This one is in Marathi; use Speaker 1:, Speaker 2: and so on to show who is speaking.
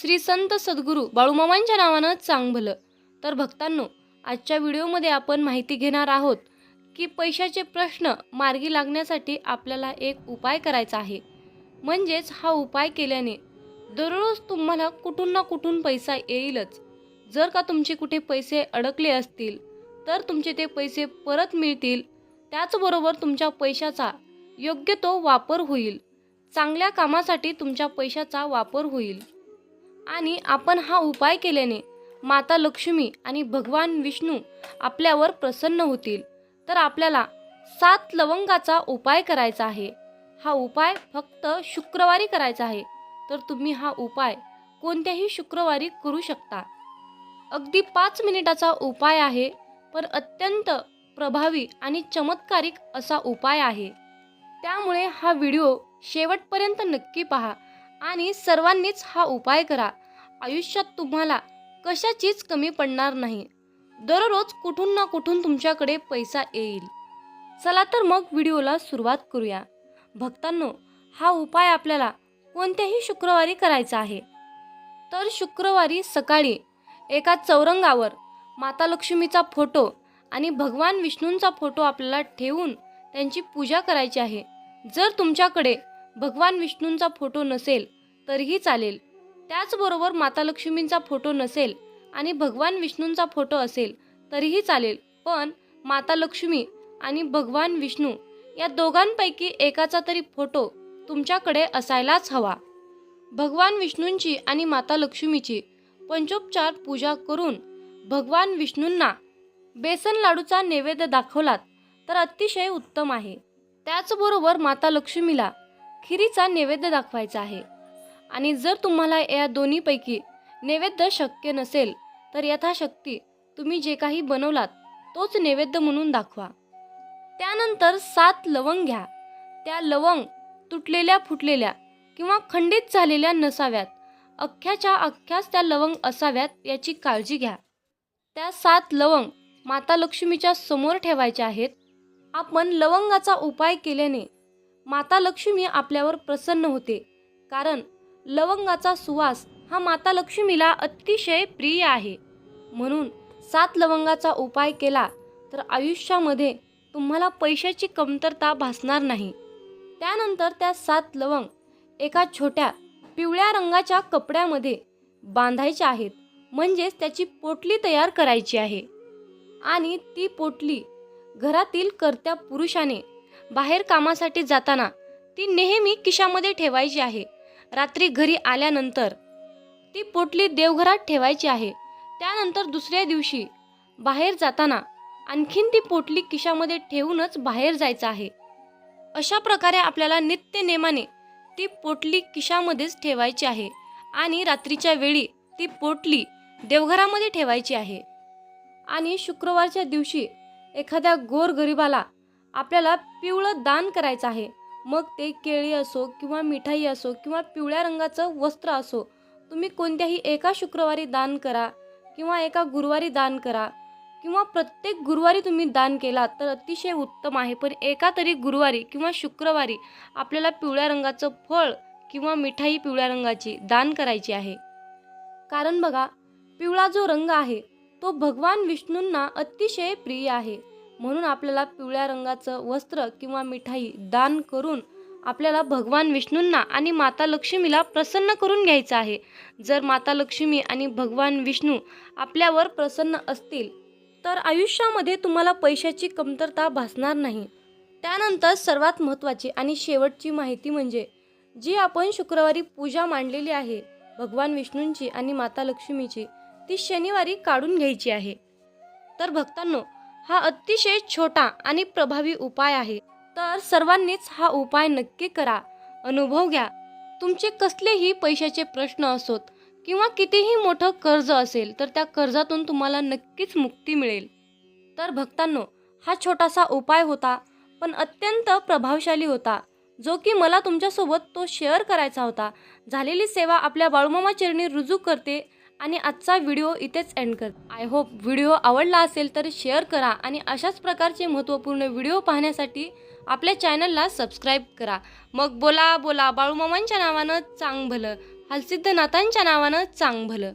Speaker 1: श्री संत सद्गुरू बाळूमामांच्या नावानं चांगलं तर भक्तांनो आजच्या व्हिडिओमध्ये आपण माहिती घेणार आहोत की पैशाचे प्रश्न मार्गी लागण्यासाठी आपल्याला एक उपाय करायचा आहे. म्हणजेच हा उपाय केल्याने दररोज तुम्हाला कुठून ना कुठून पैसा येईलच. जर का तुमचे कुठे पैसे अडकले असतील तर तुमचे ते पैसे परत मिळतील. त्याचबरोबर तुमच्या पैशाचा योग्य तो वापर होईल. चांगल्या कामासाठी तुमच्या पैशाचा वापर होईल. आणि आपण हा उपाय केल्याने माता लक्ष्मी आणि भगवान विष्णू आपल्यावर प्रसन्न होतील. तर आपल्याला सात लवंगाचा उपाय करायचा आहे. हा उपाय फक्त शुक्रवारी करायचा आहे. तर तुम्ही हा उपाय कोणत्याही शुक्रवारी करू शकता. अगदी पाच मिनिटाचा उपाय आहे पण अत्यंत प्रभावी आणि चमत्कारिक असा उपाय आहे. त्यामुळे हा व्हिडिओ शेवटपर्यंत नक्की पहा. आणि सर्वांनीच हा उपाय करा. आयुष्यात तुम्हाला कशाचीच कमी पडणार नाही. दररोज कुठून ना कुठून तुमच्याकडे पैसा येईल. चला तर मग व्हिडिओला सुरुवात करूया. भक्तांनो हा उपाय आपल्याला कोणत्याही शुक्रवारी करायचा आहे. तर शुक्रवारी सकाळी एका चौरंगावर माता लक्ष्मीचा फोटो आणि भगवान विष्णूंचा फोटो आपल्याला ठेवून त्यांची पूजा करायची आहे. जर तुमच्याकडे भगवान विष्णूंचा फोटो नसेल तरीही चालेल. त्याचबरोबर माता लक्ष्मींचा फोटो नसेल आणि भगवान विष्णूंचा फोटो असेल तरीही चालेल. पण माता लक्ष्मी आणि भगवान विष्णू या दोघांपैकी एकाचा तरी फोटो तुमच्याकडे असायलाच हवा. भगवान विष्णूंची आणि माता लक्ष्मीची पंचोपचार पूजा करून भगवान विष्णूंना बेसन लाडूचा नैवेद्य दाखवलात तर अतिशय उत्तम आहे. त्याचबरोबर माता लक्ष्मीला खिरीचा नैवेद्य दाखवायचा आहे. आणि जर तुम्हाला या दोन्हीपैकी नैवेद्य शक्य नसेल तर यथाशक्ती तुम्ही जे काही बनवलात तोच नैवेद्य म्हणून दाखवा. त्यानंतर सात लवंग घ्या. त्या लवंग तुटलेल्या फुटलेल्या किंवा खंडित झालेल्या नसाव्यात. अख्ख्याच्या अख्ख्याच त्या लवंग असाव्यात याची काळजी घ्या. त्या सात लवंग माता लक्ष्मीच्या समोर ठेवायच्या आहेत. आपण लवंगाचा उपाय केल्याने माता लक्ष्मी आपल्यावर प्रसन्न होते. कारण लवंगाचा सुवास हा माता लक्ष्मीला अतिशय प्रिय आहे. म्हणून सात लवंगाचा उपाय केला तर आयुष्यामध्ये तुम्हाला पैशाची कमतरता भासणार नाही. त्यानंतर त्या सात लवंग एका छोट्या पिवळ्या रंगाच्या कपड्यामध्ये बांधायच्या आहेत. म्हणजेच त्याची पोटली तयार करायची आहे. आणि ती पोटली घरातील कर्त्या पुरुषाने बाहेर कामासाठी जाताना ती नेहमी किशामध्ये ठेवायची आहे. रात्री घरी आल्यानंतर ती पोटली देवघरात ठेवायची आहे. त्यानंतर दुसऱ्या दिवशी बाहेर जाताना आणखीन ती पोटली किशामध्ये ठेवूनच बाहेर जायचं आहे. अशा प्रकारे आपल्याला नित्य नेमाने ती पोटली किशामध्येच ठेवायची आहे आणि रात्रीच्या वेळी ती पोटली देवघरामध्ये ठेवायची आहे. आणि शुक्रवारच्या दिवशी एखाद्या गोरगरिबाला आपल्याला पिवळं दान करायचं आहे. मग ते केळी असो किंवा मिठाई असो किंवा पिवळ्या रंगाचं वस्त्र असो तुम्ही कोणत्याही एका शुक्रवारी दान करा किंवा एका गुरुवारी दान करा किंवा प्रत्येक गुरुवारी तुम्ही दान केला तर अतिशय उत्तम आहे. पण एका तरी गुरुवारी किंवा शुक्रवारी आपल्याला पिवळ्या रंगाचं फळ किंवा मिठाई पिवळ्या रंगाची दान करायची आहे. कारण बघा पिवळा जो रंग आहे तो भगवान विष्णूंना अतिशय प्रिय आहे. म्हणून आपल्याला पिवळ्या रंगाचं वस्त्र किंवा मिठाई दान करून आपल्याला भगवान विष्णूंना आणि माता लक्ष्मीला प्रसन्न करून घ्यायचं आहे. जर माता लक्ष्मी आणि भगवान विष्णू आपल्यावर प्रसन्न असतील तर आयुष्यामध्ये तुम्हाला पैशाची कमतरता भासणार नाही. त्यानंतर सर्वात महत्त्वाची आणि शेवटची माहिती म्हणजे जी आपण शुक्रवारी पूजा मांडलेली आहे भगवान विष्णूंची आणि माता लक्ष्मीची ती शनिवारी काढून घ्यायची आहे. तर भक्तांनो हा अतिशय छोटा आणि प्रभावी उपाय आहे. तर सर्वांनीच हा उपाय नक्की करा. अनुभव घ्या. तुमचे कसलेही पैशाचे प्रश्न असोत किंवा कितीही मोठं कर्ज असेल तर त्या कर्जातून तुम्हाला नक्कीच मुक्ती मिळेल. तर भक्तांनो हा छोटासा उपाय होता पण अत्यंत प्रभावशाली होता जो की मला तुमच्यासोबत तो शेअर करायचा होता. झालेली सेवा आपल्या बाळूमामा चरणी रुजू करते आणि आजचा व्हिडिओ इथेच एंड कर. आय होप व्हिडिओ आवडला असेल तर शेअर करा आणि अशाच प्रकारचे महत्त्वपूर्ण व्हिडिओ पाहण्यासाठी आपल्या चॅनलला सबस्क्राईब करा. मग बोला बोला बाळूमामांच्या नावानं चांग भलं हलसिद्धनाथांच्या नावानं चांग भलं.